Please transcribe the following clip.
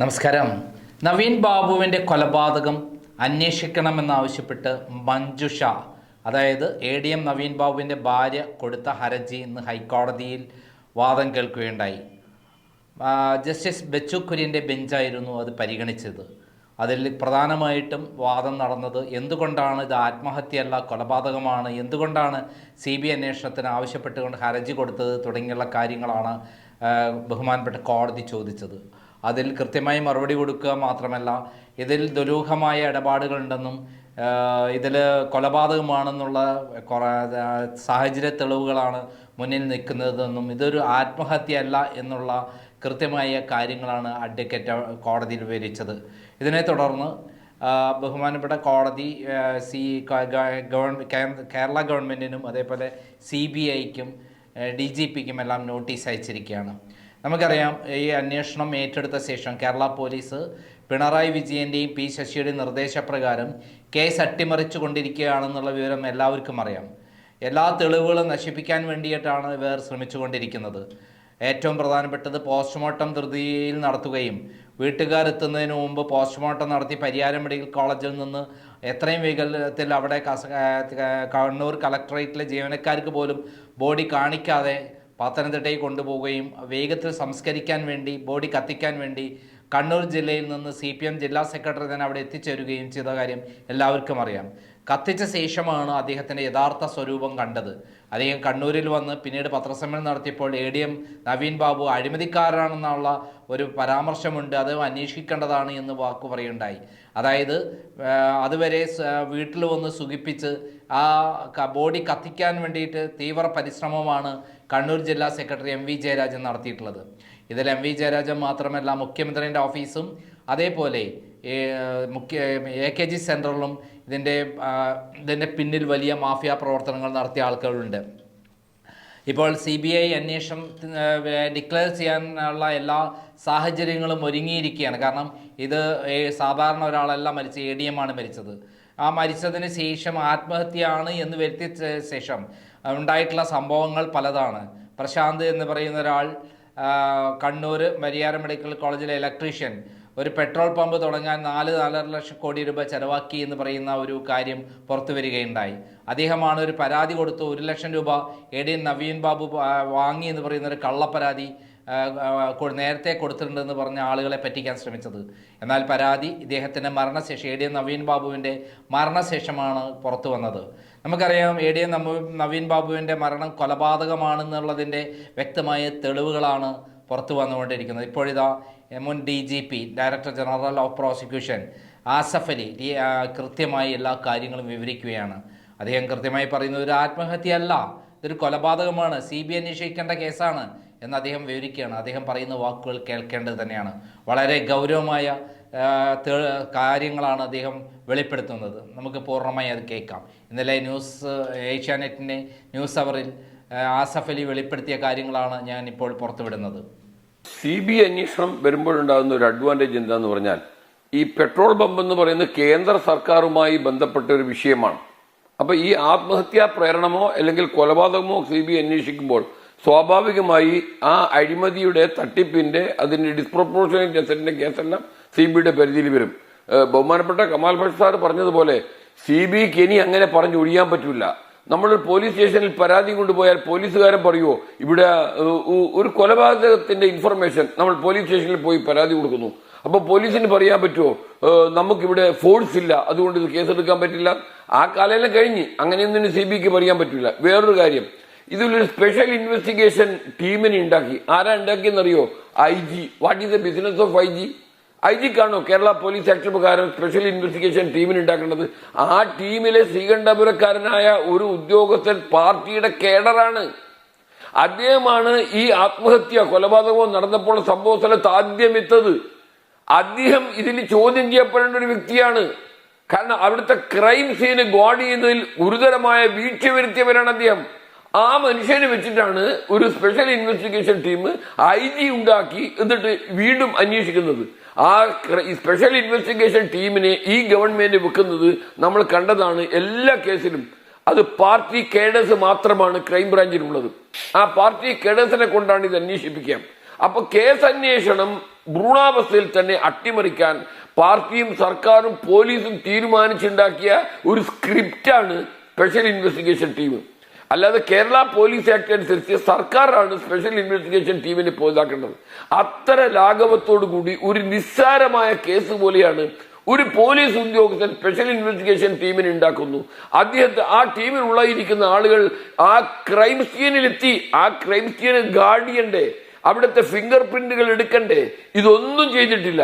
നമസ്കാരം. നവീൻ ബാബുവിന്റെ കൊലപാതകം അന്വേഷിക്കണമെന്നാവശ്യപ്പെട്ട് മഞ്ജുഷ അതായത് എ ഡി എം നവീൻ ബാബുവിന്റെ ഭാര്യ കൊടുത്ത ഹർജി ഇന്ന് ഹൈക്കോടതിയിൽ വാദം കേൾക്കുകയുണ്ടായി. ജസ്റ്റിസ് ബച്ചു കുര്യന്റെ ബെഞ്ചായിരുന്നു അത് പരിഗണിച്ചത്. അതിൽ പ്രധാനമായിട്ടും വാദം നടന്നത് എന്തുകൊണ്ടാണ് ഇത് ആത്മഹത്യയല്ല കൊലപാതകമാണ് എന്തുകൊണ്ടാണ് സി ബി അന്വേഷണത്തിന് ആവശ്യപ്പെട്ടുകൊണ്ട് ഹർജി കൊടുത്തത് തുടങ്ങിയുള്ള കാര്യങ്ങളാണ് ബഹുമാനപ്പെട്ട കോടതി ചോദിച്ചത്. അതിൽ കൃത്യമായി മറുപടി കൊടുക്കുക മാത്രമല്ല ഇതിൽ ദുരൂഹമായ ഇടപാടുകളുണ്ടെന്നും ഇതിൽ കൊലപാതകമാണെന്നുള്ള സാഹചര്യ തെളിവുകളാണ് മുന്നിൽ നിൽക്കുന്നതെന്നും ഇതൊരു ആത്മഹത്യയല്ല എന്നുള്ള കൃത്യമായ കാര്യങ്ങളാണ് അഡ്വക്കേറ്റ് കോടതിയിൽ വിവരിച്ചത്. ഇതിനെ തുടർന്ന് ബഹുമാനപ്പെട്ട കോടതി സി കേരള ഗവൺമെന്റിനും അതേപോലെ സി ബി ഐക്കും ഡി ജി പിക്കും എല്ലാം നോട്ടീസ് അയച്ചിരിക്കുകയാണ്. നമുക്കറിയാം ഈ അന്വേഷണം ഏറ്റെടുത്ത ശേഷം കേരള പോലീസ് പിണറായി വിജയന്റെയും പി ശശിയുടെയും നിർദ്ദേശപ്രകാരം കേസ് അട്ടിമറിച്ചു കൊണ്ടിരിക്കുകയാണെന്നുള്ള വിവരം എല്ലാവർക്കും അറിയാം. എല്ലാ തെളിവുകളും നശിപ്പിക്കാൻ വേണ്ടിയിട്ടാണ് ഇവർ ശ്രമിച്ചുകൊണ്ടിരിക്കുന്നത്. ഏറ്റവും പ്രധാനപ്പെട്ടത് പോസ്റ്റ്മോർട്ടം ധൃതിയിൽ നടത്തുകയും വീട്ടുകാരെത്തുന്നതിന് മുമ്പ് പോസ്റ്റ്മോർട്ടം നടത്തി പരിയാരം മെഡിക്കൽ കോളേജിൽ നിന്ന് എത്രയും വേഗത്തിൽ അവിടെ കണ്ണൂർ കളക്ടറേറ്റിലെ ജീവനക്കാർക്ക് പോലും ബോഡി കാണിക്കാതെ പത്തനംതിട്ടയിൽ കൊണ്ടുപോവുകയും വേഗത്തിൽ സംസ്കരിക്കാൻ വേണ്ടി ബോഡി കത്തിക്കാൻ വേണ്ടി കണ്ണൂർ ജില്ലയിൽ നിന്ന് സി ജില്ലാ സെക്രട്ടറി തന്നെ അവിടെ എത്തിച്ചേരുകയും ചെയ്ത കാര്യം എല്ലാവർക്കും അറിയാം. കത്തിച്ച ശേഷമാണ് അദ്ദേഹത്തിന്റെ യഥാർത്ഥ സ്വരൂപം കണ്ടത്. അദ്ദേഹം കണ്ണൂരിൽ വന്ന് പിന്നീട് പത്രസമ്മേളനം നടത്തിയപ്പോൾ A D M Naveen Babu അഴിമതിക്കാരനാണെന്നുള്ള ഒരു പരാമർശമുണ്ട്. അത് അന്വേഷിക്കേണ്ടതാണ് എന്ന് വാക്ക് പറയുണ്ടായി അതായത് അതുവരെ വീട്ടിൽ വന്ന് സുഖിപ്പിച്ച് ആ ബോഡി കത്തിക്കാൻ വേണ്ടിയിട്ട് തീവ്ര പരിശ്രമമാണ് കണ്ണൂർ ജില്ലാ സെക്രട്ടറി എം വി ജയരാജൻ നടത്തിയിട്ടുള്ളത്. ഇതിൽ എം വി ജയരാജൻ മാത്രമല്ല മുഖ്യമന്ത്രിന്റെ ഓഫീസും അതേപോലെ മുഖ്യ എ കെ ജി സെന്ററിലും ഇതിന്റെ ഇതിന്റെ പിന്നിൽ വലിയ മാഫിയ പ്രവർത്തനങ്ങൾ നടത്തിയ ആൾക്കാരുണ്ട് ഇപ്പോൾ സി ബി ഐ അന്വേഷണം ഡിക്ലെയർ ചെയ്യാനുള്ള എല്ലാ സാഹചര്യങ്ങളും ഒരുങ്ങിയിരിക്കുകയാണ്. കാരണം ഇത് സാധാരണ ഒരാളല്ല മരിച്ച എ ഡി എം ആണ് മരിച്ചത്. ആ മരിച്ചതിന് ശേഷം ആത്മഹത്യയാണ് എന്ന് വരുത്തിയ ശേഷം ഉണ്ടായിട്ടുള്ള സംഭവങ്ങൾ പലതാണ്. പ്രശാന്ത് എന്ന് പറയുന്ന ഒരാൾ കണ്ണൂർ മരിയാറ മെഡിക്കൽ കോളേജിലെ ഇലക്ട്രീഷ്യൻ ഒരു പെട്രോൾ പമ്പ് തുടങ്ങാൻ നാല് നാലര ലക്ഷം കോടി രൂപ ചെലവാക്കി എന്ന് പറയുന്ന ഒരു കാര്യം പുറത്തു വരികയുണ്ടായി. അദ്ദേഹമാണ് ഒരു പരാതി കൊടുത്തു ഒരു ലക്ഷം രൂപ എ ഡി നവീൻ ബാബു വാങ്ങി എന്ന് പറയുന്ന ഒരു കള്ളപ്പരാതി നേരത്തെ കൊടുത്തിട്ടുണ്ടെന്ന് പറഞ്ഞ ആളുകളെ പറ്റിക്കാൻ ശ്രമിച്ചത്. എന്നാൽ പരാതി ഇദ്ദേഹത്തിന്റെ മരണശേഷം എ ഡി എം നവീൻ ബാബുവിന്റെ മരണശേഷമാണ് പുറത്തു വന്നത്. നമുക്കറിയാം എ ഡി എം നവീൻ ബാബുവിന്റെ മരണം കൊലപാതകമാണെന്നുള്ളതിന്റെ വ്യക്തമായ തെളിവുകളാണ് പുറത്തു വന്നുകൊണ്ടിരിക്കുന്നത്. ഇപ്പോഴിതാ മുൻ D G P director general of prosecution Asaf Ali കൃത്യമായി എല്ലാ കാര്യങ്ങളും വിവരിക്കുകയാണ്. അദ്ദേഹം കൃത്യമായി പറയുന്നത് ഒരു ആത്മഹത്യയല്ല. ഇതൊരു കൊലപാതകമാണ്. സി ബി അന്വേഷിക്കേണ്ട കേസാണ്. എന്ന് അദ്ദേഹം വിവരിക്കുകയാണ്. അദ്ദേഹം പറയുന്ന വാക്കുകൾ കേൾക്കേണ്ടത് തന്നെയാണ്. വളരെ ഗൗരവമായ കാര്യങ്ങളാണ് അദ്ദേഹം വെളിപ്പെടുത്തുന്നത്. നമുക്ക് പൂർണമായി അത് കേൾക്കാം. ഇന്നലെ ന്യൂസ് ഏഷ്യാനെറ്റിന്റെ ന്യൂസ് അവറിൽ ആസഫ് അലി വെളിപ്പെടുത്തിയ കാര്യങ്ങളാണ് ഞാൻ ഇപ്പോൾ പുറത്തുവിടുന്നത്. സി ബി അന്വേഷണം വരുമ്പോഴുണ്ടാകുന്ന ഒരു അഡ്വാന്റേജ് എന്താന്ന് പറഞ്ഞാൽ ഈ പെട്രോൾ പമ്പ് എന്ന് പറയുന്നത് കേന്ദ്ര സർക്കാരുമായി ബന്ധപ്പെട്ട ഒരു വിഷയമാണ്. അപ്പൊ ഈ ആത്മഹത്യാ പ്രേരണമോ അല്ലെങ്കിൽ കൊലപാതകമോ സി ബി അന്വേഷിക്കുമ്പോൾ സ്വാഭാവികമായി ആ അഴിമതിയുടെ തട്ടിപ്പിന്റെ അതിന്റെ ഡിസ്പ്രപ്പോർഷനേറ്റ് അസറ്റിന്റെ കേസെല്ലാം സി ബിയുടെ പരിധിയിൽ വരും. ബഹുമാനപ്പെട്ട കമാൽ ഭട്ട് സാർ പറഞ്ഞതുപോലെ സി ബിക്ക് ഇനി അങ്ങനെ പറഞ്ഞു ഒഴിയാൻ പറ്റില്ല നമ്മൾ പോലീസ് സ്റ്റേഷനിൽ പരാതി കൊണ്ടുപോയാൽ പോലീസുകാരൻ പറയുമോ ഇവിടെ ഒരു കൊലപാതകത്തിന്റെ ഇൻഫർമേഷൻ നമ്മൾ പോലീസ് സ്റ്റേഷനിൽ പോയി പരാതി കൊടുക്കുന്നു. അപ്പൊ പോലീസിന് പറയാൻ പറ്റുമോ നമുക്കിവിടെ ഫോഴ്സ് ഇല്ല അതുകൊണ്ട് ഇത് കേസെടുക്കാൻ പറ്റില്ല. ആ കാലയെല്ലാം കഴിഞ്ഞ് അങ്ങനെയൊന്നും സി ബിക്ക് പറയാൻ പറ്റില്ല വേറൊരു കാര്യം ഇതിലൊരു സ്പെഷ്യൽ ഇൻവെസ്റ്റിഗേഷൻ ടീമിനെ ഉണ്ടാക്കി. ആരാ ഉണ്ടാക്കിയെന്നറിയോ? I G what is the business of I G I ജിക്കാണോ Kerala police act പ്രകാരം സ്പെഷ്യൽ ഇൻവെസ്റ്റിഗേഷൻ ടീമിന് ഉണ്ടാക്കേണ്ടത്. ആ ടീമിലെ ശ്രീകണ്ഠപുരക്കാരനായ ഒരു ഉദ്യോഗസ്ഥൻ പാർട്ടിയുടെ കേഡറാണ്. അദ്ദേഹമാണ് ഈ ആത്മഹത്യ കൊലപാതകവും നടന്നപ്പോൾ സംഭവ സ്ഥലത്ത് ആദ്യം എത്തത് അദ്ദേഹം ഇതിൽ ചോദ്യം ചെയ്യപ്പെടേണ്ട ഒരു വ്യക്തിയാണ്. കാരണം അവിടുത്തെ ക്രൈം സീന് ഗോഡ് ചെയ്യുന്നതിൽ ഗുരുതരമായ വീഴ്ച വരുത്തിയവരാണ് അദ്ദേഹം. ആ മനുഷ്യനെ വെച്ചിട്ടാണ് ഒരു special investigation team I G ഉണ്ടാക്കി എന്നിട്ട് വീണ്ടും അന്വേഷിക്കുന്നത്. ആ സ്പെഷ്യൽ ഇൻവെസ്റ്റിഗേഷൻ ടീമിനെ ഈ ഗവൺമെന്റ് വെക്കുന്നത് നമ്മൾ കണ്ടതാണ് എല്ലാ കേസിലും. അത് പാർട്ടി കേഡേഴ്സ് മാത്രമാണ് ക്രൈംബ്രാഞ്ചിലുള്ളത് ആ പാർട്ടി കേഡേഴ്സിനെ കൊണ്ടാണ് ഇത് അന്വേഷിപ്പിക്കാം അപ്പൊ കേസ് അന്വേഷണം ഭ്രൂണാവസ്ഥയിൽ തന്നെ അട്ടിമറിക്കാൻ പാർട്ടിയും സർക്കാരും പോലീസും തീരുമാനിച്ചുണ്ടാക്കിയ ഒരു സ്ക്രിപ്റ്റാണ് സ്പെഷ്യൽ ഇൻവെസ്റ്റിഗേഷൻ ടീം അല്ലാതെ കേരള പോലീസ് ആക്ട് അനുസരിച്ച് സർക്കാരാണ് സ്പെഷ്യൽ ഇൻവെസ്റ്റിഗേഷൻ ടീമിനെ പോലാക്കേണ്ടത് അത്ര ലാഘവത്തോടു കൂടി ഒരു നിസ്സാരമായ കേസ് പോലെയാണ് ഒരു പോലീസ് ഉദ്യോഗസ്ഥൻ സ്പെഷ്യൽ ഇൻവെസ്റ്റിഗേഷൻ ടീമിനെ ഉണ്ടാക്കുന്നു. അദ്ദേഹത്തെ ആ ടീമിൽ ഉള്ളയിരിക്കുന്ന ആളുകൾ ആ ക്രൈം സീനിലെത്തി ആ ക്രൈം സീനെ ഗാർഡ് ചെയ്യണ്ടേ അവിടുത്തെ ഫിംഗർ പ്രിന്റുകൾ എടുക്കണ്ടേ? ഇതൊന്നും ചെയ്തിട്ടില്ല.